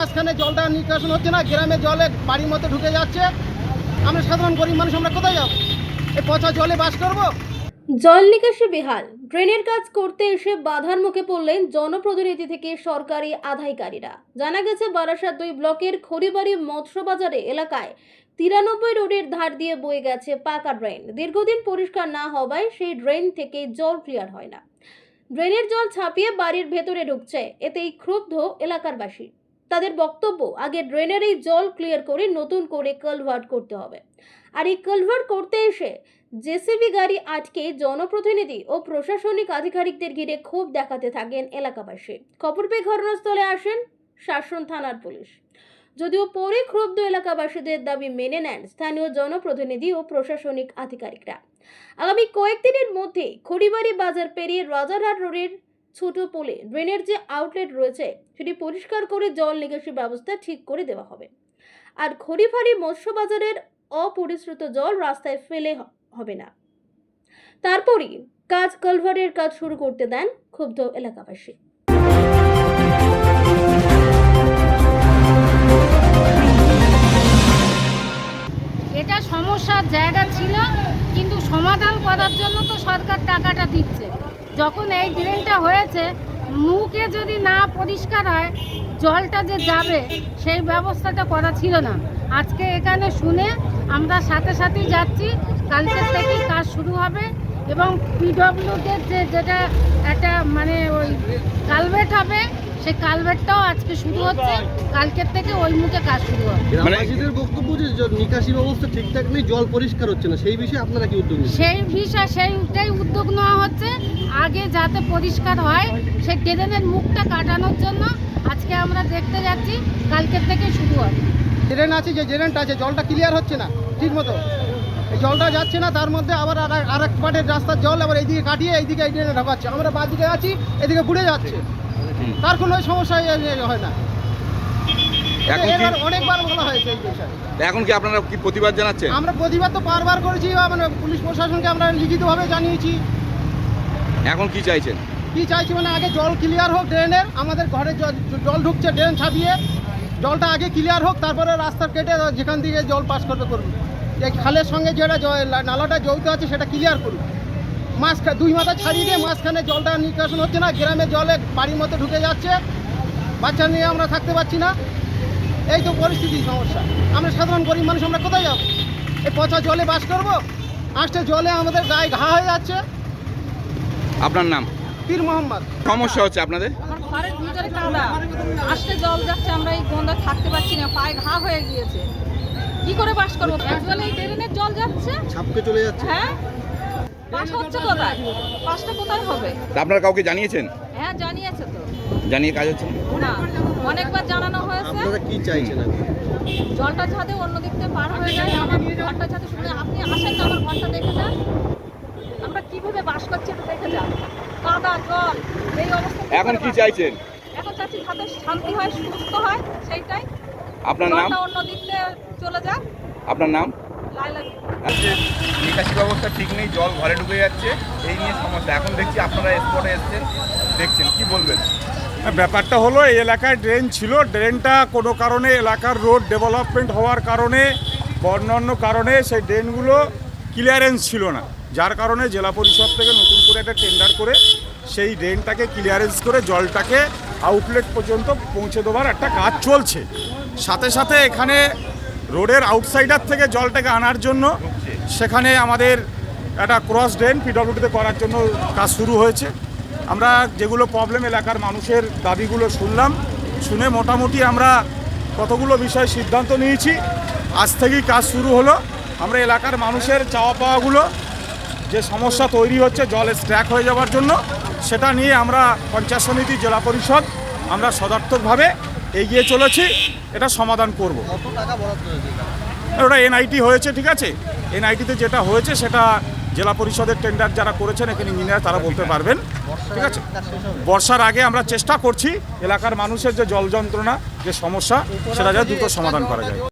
মাঝখানে জলটা নিষ্কাশন হচ্ছে না, গ্রামে জলে বাড়ির মধ্যে ঢুকে যাচ্ছে। আমরা সাধারণ গরিব মানুষ, আমরা কোথায় যাব? এই পচা জলে বাস করব? জল নিকাশি বেহাল। ড্রেনের কাজ করতে এসে বাধার মুখে পড়লেন জনপ্রতিনিধি থেকে সরকারি আধাইকারীরা। জানা গেছে বারাসাত দুই ব্লকের খড়িবাড়ি মৎস্যবাজারে এলাকায় তিরানব্বই রোডের ধার দিয়ে বয়ে গেছে পাকা ড্রেন। দীর্ঘদিন পরিষ্কার না হওয়ায় সেই ড্রেন থেকে জল ক্লিয়ার হয় না। ড্রেনের জল ছাপিয়ে বাড়ির ভেতরে ঢুকছে। এতেই ক্ষুব্ধ এলাকারবাসী। তাদের বক্তব্য, আগে ড্রেনের এই জল ক্লিয়ার করে নতুন করে কালভার্ট করতে হবে। আর এই কালভার্ট করতে এসে জেসিবি গাড়ি আটকে জনপ্রতিনিধি ও প্রশাসনিক আধিকারিকদের ঘিরে ক্ষোভ দেখাতে থাকেন এলাকাবাসী। খবর পেয়ে ঘটনাস্থলে আসেন শাসন থানার পুলিশ। যদিও পরে ক্ষুব্ধ এলাকাবাসীদের দাবি মেনে নেন স্থানীয় জনপ্রতিনিধি ও প্রশাসনিক আধিকারিকরা। আগামী কয়েকদিনের মধ্যে খড়িবাড়ি বাজার পেরিয়ে রাজারহাট রোডের ছোট পোলে ড্রেনের যে আউটলেট রয়েছে, সেটি পরিষ্কার করে জল নিকাশি ব্যবস্থা ঠিক করে দেওয়া হবে। আর খড়িবাড়ি মৎস্য বাজারের অপরিশ্রুত জল রাস্তায় ফেলে হবে না। তারপরই কাজ কালভারের কাজ শুরু করতে দেন ক্ষুব্ধ এলাকাবাসী। এটা সমস্যার জায়গা ছিল, কিন্তু সমাধান করার জন্য তো সরকার টাকাটা দিচ্ছে। যখন এই ড্রেনটা হয়েছে, মুখে যদি না পরিষ্কার হয়, জলটা যে যাবে, সেই ব্যবস্থাটা করা ছিল না। আজকে এখানে শুনে আমরা সাথে সাথেই যাচ্ছি। কালকের থেকেই কাজ শুরু হবে এবং পিডব্লিউদের যে যেটা একটা মানে ওই কালভেট হবে, সেই কালভেটটাও আজকে শুরু হচ্ছে। কালকের থেকে ওই মুখে কাজ শুরু হবে। নিকাশি ব্যবস্থা ঠিকঠাক নেই জল পরিষ্কার হচ্ছে না। সেই বিষয়ে আপনারা কি উদ্যোগ সেই বিষয় সেইটাই উদ্যোগ নেওয়া হচ্ছে। আগে যাতে পরিষ্কার হয় সেই ড্রেনের মুখটা কাটানোর জন্য আজকে আমরা দেখতে যাচ্ছি কালকের থেকে শুরু হবে। ড্রেন আছে যে ড্রেনটা আছে জলটা ক্লিয়ার হচ্ছে না ঠিক মতো। জলটা যাচ্ছে না তার মধ্যে আবার আর এক- আর এক পাটের রাস্তার জল আবার এইদিকে কাটিয়ে এইদিকে এই ড্রেনে ঢোকাচ্ছে আমরা বাদিকে আছি এদিকে বুড়ে যাচ্ছে। তার কোনো সমস্যা হয় না। এখন কি অনেকবার বলা হয়েছে এই বিষয়ে। এখন কি আপনারা কি প্রতিবাদ জানাচ্ছেন? আমরা প্রতিবাদ তো বারবার করেছি মানে পুলিশ প্রশাসনকে আমরা লিখিতভাবে জানিয়েছি। এখন কি চাইছেন? কি চাইছি মানে আগে জল ক্লিয়ার হোক ড্রেনের আমাদের ঘরে জল ঢুকছে ড্রেন ছাপিয়ে জলটা আগে ক্লিয়ার হোক তারপরে রাস্তা কেটে যেখান থেকে জল পাস করবে করুন। এই খালের সঙ্গে যেটা নালাটা জড়িত আছে সেটা ক্লিয়ার করুন। মাঝখানে দুই মাথা ছাড়িয়ে দিয়ে মাঝখানে জলটা নিষ্কাশন হচ্ছে না গ্রামে জলে বাড়ির মধ্যে ঢুকে যাচ্ছে। বাচ্চা নিয়ে আমরা থাকতে পারছি না। এই তো পরিস্থিতি সমস্যা। আমরা সাধারণ গরিব মানুষ আমরা কোথায় যাব? এই পচা জলে বাস করব? আসতে জলে আমাদের গায়ে ঘা হয়ে যাচ্ছে। আপনার নাম? পীর মোহাম্মদ। সমস্যা হচ্ছে আপনাদের? ঘরের ভিতরে কাদা। আসতে জল যাচ্ছে আমরা এই গন্ধা থাকতে পারছি না পায়ে ঘা হয়ে গিয়েছে। কি করে বাস করব? একবেলা এই ড্রেনের জল যাচ্ছে? ছাপকে চলে যাচ্ছে। হ্যাঁ? পাস হচ্ছে কোথায়? পাসটা কোথায় হবে? তা আপনারা কাউকে জানিয়েছেন? হ্যাঁ জানিয়েছে তো। জানিয়ে কাজ হচ্ছে? না? না অনেকবার জানানো হয়েছে। কি চাইছেন জলটা যাতে অন্য দিক থেকে পার হয়ে যায় আমার ঘরটা যাতে শুনে আপনি আসেন না আমার ঘরটা দেখে যান। আমরা কীভাবে বাস করছি একটু দেখে যান। কাদা জল এই অবস্থা এখন কি চাইছেন? এখন চাচ্ছি যাতে শান্তি হয় সুস্থ হয় সেইটাই। আপনার নাম জলটা অন্য দিক থেকে চলে যাক। আপনার নাম? নিকাশি ব্যবস্থা ঠিক নেই, জল ঘরে ঢুকে যাচ্ছে, এই নিয়ে সমস্যা। এখন দেখছি আপনারা স্পটে এসছেন, দেখছেন, কি বলবেন? ব্যাপারটা হলো, এই এলাকায় ড্রেন ছিল ড্রেনটা কোনো কারণে এলাকার রোড ডেভেলপমেন্ট হওয়ার কারণে অন্যান্য কারণে সেই ড্রেনগুলো ক্লিয়ারেন্স ছিল না। যার কারণে জেলা পরিষদ থেকে নতুন করে একটা টেন্ডার করে সেই ড্রেনটাকে ক্লিয়ারেন্স করে জলটাকে আউটলেট পর্যন্ত পৌঁছে দেওয়ার একটা কাজ চলছে। সাথে সাথে এখানে রোডের আউটসাইডার থেকে জলটাকে আনার জন্য সেখানে আমাদের একটা ক্রস ড্রেন পিডব্লিউডিতে করার জন্য কাজ শুরু হয়েছে। আমরা যেগুলো প্রবলেম এলাকার মানুষের দাবিগুলো শুনলাম, শুনে মোটামুটি আমরা কতগুলো বিষয় সিদ্ধান্ত নিয়েছি, আজ থেকেই কাজ শুরু হলো। আমরা এলাকার মানুষের চাওয়া পাওয়াগুলো, যে সমস্যা তৈরি হচ্ছে, জল স্ট্র্যাক হয়ে যাওয়ার জন্য, সেটা নিয়ে আমরা পঞ্চায়েত সমিতি, জেলা পরিষদ, আমরা সদার্থকভাবে এগিয়ে চলেছি। এটা সমাধান করব। ওটা এনআইটি হয়েছে ঠিক আছে? এনআইটিতে যেটা হয়েছে সেটা জেলা পরিষদের টেন্ডার যারা করেছেন এখানে ইঞ্জিনিয়ার তারা বলতে পারবেন ঠিক আছে? বর্ষার আগে আমরা চেষ্টা করছি এলাকার মানুষের যে জল যন্ত্রণা যে সমস্যা সেটা যেন দ্রুত সমাধান করা যায়।